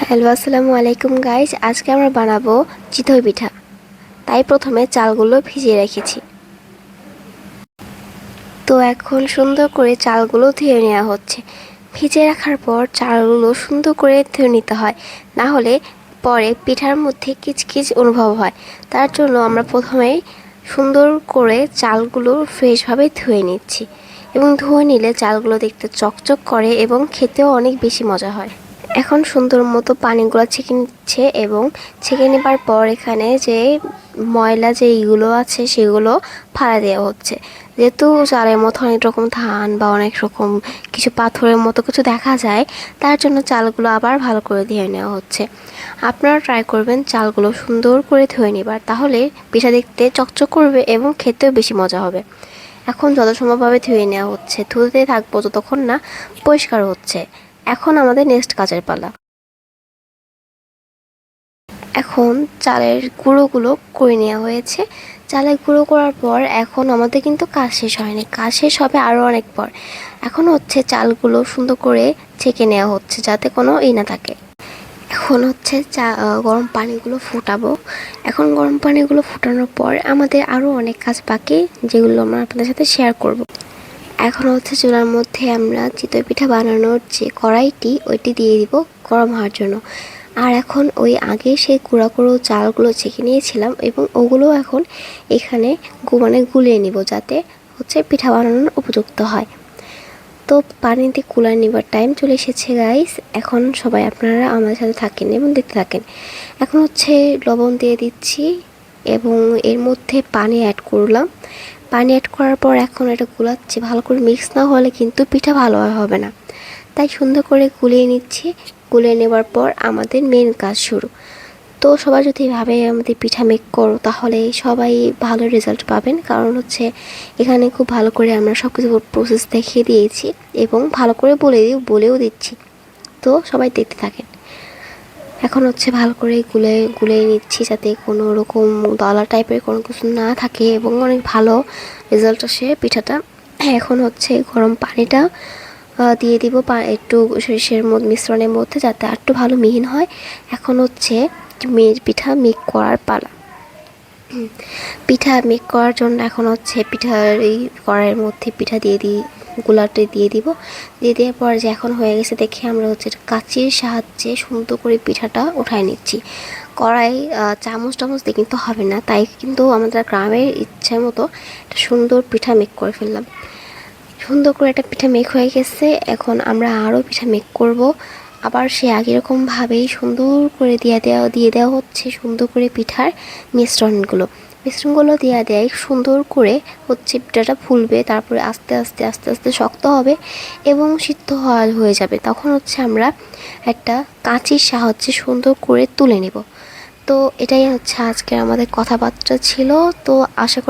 Hello, আসসালামু আলাইকুম guys আজকে আমরা বানাবো চিতই পিঠা। তাই প্রথমে চালগুলো ভিজিয়ে রেখেছি। তো এখন সুন্দর করে চালগুলো ধুয়ে নেওয়া হচ্ছে। ভিজে রাখার পর চালগুলো সুন্দর করে ধুয়ে নিতে হয়। না হলে পরে পিঠার মধ্যে কিচকিচ অনুভব হয়। তার জন্য আমরা প্রথমেই সুন্দর করে চালগুলো ফ্রেশভাবে ধুয়ে নিচ্ছি। এবং ধুয়ে নিলে চালগুলো দেখতে চকচক করে এবং খেতেও অনেক বেশি মজা হয়। এখন সুন্দর মতো পানিগুলো ছেঁকে নিচ্ছে এবং ছেঁকে নেবার পর এখানে যে ময়লা যে ইগুলো আছে সেগুলো ফালা দেওয়া হচ্ছে। যেহেতু চালের মতো অনেক রকম ধান বা অনেক রকম কিছু পাথরের মতো কিছু দেখা যায়, তার জন্য চালগুলো আবার ভালো করে ধুয়ে নেওয়া হচ্ছে। আপনারা ট্রাই করবেন চালগুলো সুন্দর করে ধুয়ে নেবার, তাহলে পিঠা দেখতে চকচক করবে এবং খেতেও বেশি মজা হবে। এখন যত সম্ভবভাবে ধুয়ে নেওয়া হচ্ছে, ধুতে থাকব যতক্ষণ না পরিষ্কার হচ্ছে। এখন আমাদের নেক্সট কাজের পালা। এখন চালের গুঁড়োগুলো করে নেওয়া হয়েছে। চালের গুঁড়ো করার পর এখন আমাদের কিন্তু কাজ শেষ হয়নি। কাজ শেষ হবে আরও অনেক পর। এখন হচ্ছে চালগুলো সুন্দর করে ছেঁকে নেওয়া হচ্ছে যাতে কোনো ই না থাকে। এখন হচ্ছে চা গরম পানিগুলো ফুটাবো। এখন গরম পানিগুলো ফুটানোর পর আমাদের আরও অনেক কাজ বাকি, যেগুলো আমরা আপনাদের সাথে শেয়ার করব। এখন হচ্ছে চুলার মধ্যে আমরা চিতই পিঠা বানানোর যে কড়াইটি, ওইটি দিয়ে দিব গরম হওয়ার জন্য। আর এখন ওই আগে সেই কুড়া কুড়ো চালগুলো ছেঁকে নিয়েছিলাম এবং ওগুলো এখন এখানে গু- মানে গুলিয়ে নিব যাতে হচ্ছে পিঠা বানানোর উপযুক্ত হয়। তো পানিতে কুলার নেবার টাইম চলে এসেছে গাইস এখন সবাই আপনারা আমাদের সাথে থাকেন এবং দেখতে থাকেন। এখন হচ্ছে লবণ দিয়ে দিচ্ছি। এবং এর মধ্যে পানি অ্যাড করলাম। পানি অ্যাড করার পর এখন এটা গুলাচ্ছি, ভালো করে মিক্স না হলে কিন্তু পিঠা ভালোভাবে হবে না। তাই সুন্দর করে গুলিয়ে নিচ্ছি। গুলিয়ে নেবার পর আমাদের মেন কাজ শুরু। তো সবাই যদি এভাবে আমাদের পিঠা মেক করো, তাহলে সবাই ভালো রেজাল্ট পাবেন। কারণ হচ্ছে এখানে খুব ভালো করে আমরা সব কিছু প্রসেস দেখিয়ে দিয়েছি এবং ভালো করে বলে দিই বলেও দিচ্ছি। তো সবাই দেখতে থাকেন। এখন হচ্ছে ভালো করে গুলে গুলে নিচ্ছি যাতে কোনো রকম দলা টাইপের কোনো কিছু না থাকে এবং অনেক ভালো রেজাল্ট আসে পিঠাটা। এখন হচ্ছে গরম পানিটা দিয়ে দিব একটু সরিষের মিশ্রণের মধ্যে যাতে একটু ভালো মিহিন হয়। এখন হচ্ছে মেয়ের পিঠা মেক করার পালা। পিঠা মেক করার জন্য এখন হচ্ছে পিঠার এই কড়াইয়ের মধ্যে পিঠা দিয়ে দিই। গোলাটি দিয়ে দিব। দিয়ে দেওয়ার পর যে এখন হয়ে গেছে দেখে আমরা হচ্ছে কাঁচির সাহায্যে সুন্দর করে পিঠাটা উঠায় নিচ্ছি। কড়াই চামচ টামচ দিয়ে কিন্তু হবে না, তাই কিন্তু আমাদের গ্রামের ইচ্ছে মতো একটা সুন্দর পিঠা মেক করে ফেললাম। সুন্দর করে একটা পিঠা মেক হয়ে গেছে, এখন আমরা আরও পিঠা মেক করব। আবার সে একই রকমভাবেই সুন্দর করে দিয়ে দেওয়া দিয়ে দেওয়া হচ্ছে সুন্দর করে পিঠার মিশ্রণগুলো। মিশ্রণগুলো দেওয়া দেয়, সুন্দর করে হচ্ছে পিঠাটা ফুলবে, তারপরে আস্তে আস্তে আস্তে আস্তে শক্ত হবে এবং সিদ্ধ হওয়া হয়ে যাবে। তখন হচ্ছে আমরা একটা কাঁচির সাহায্যে সুন্দর করে তুলে নেব। তো এটাই হচ্ছে আজকে আমাদের কথাবার্তা ছিল। তো আশা করি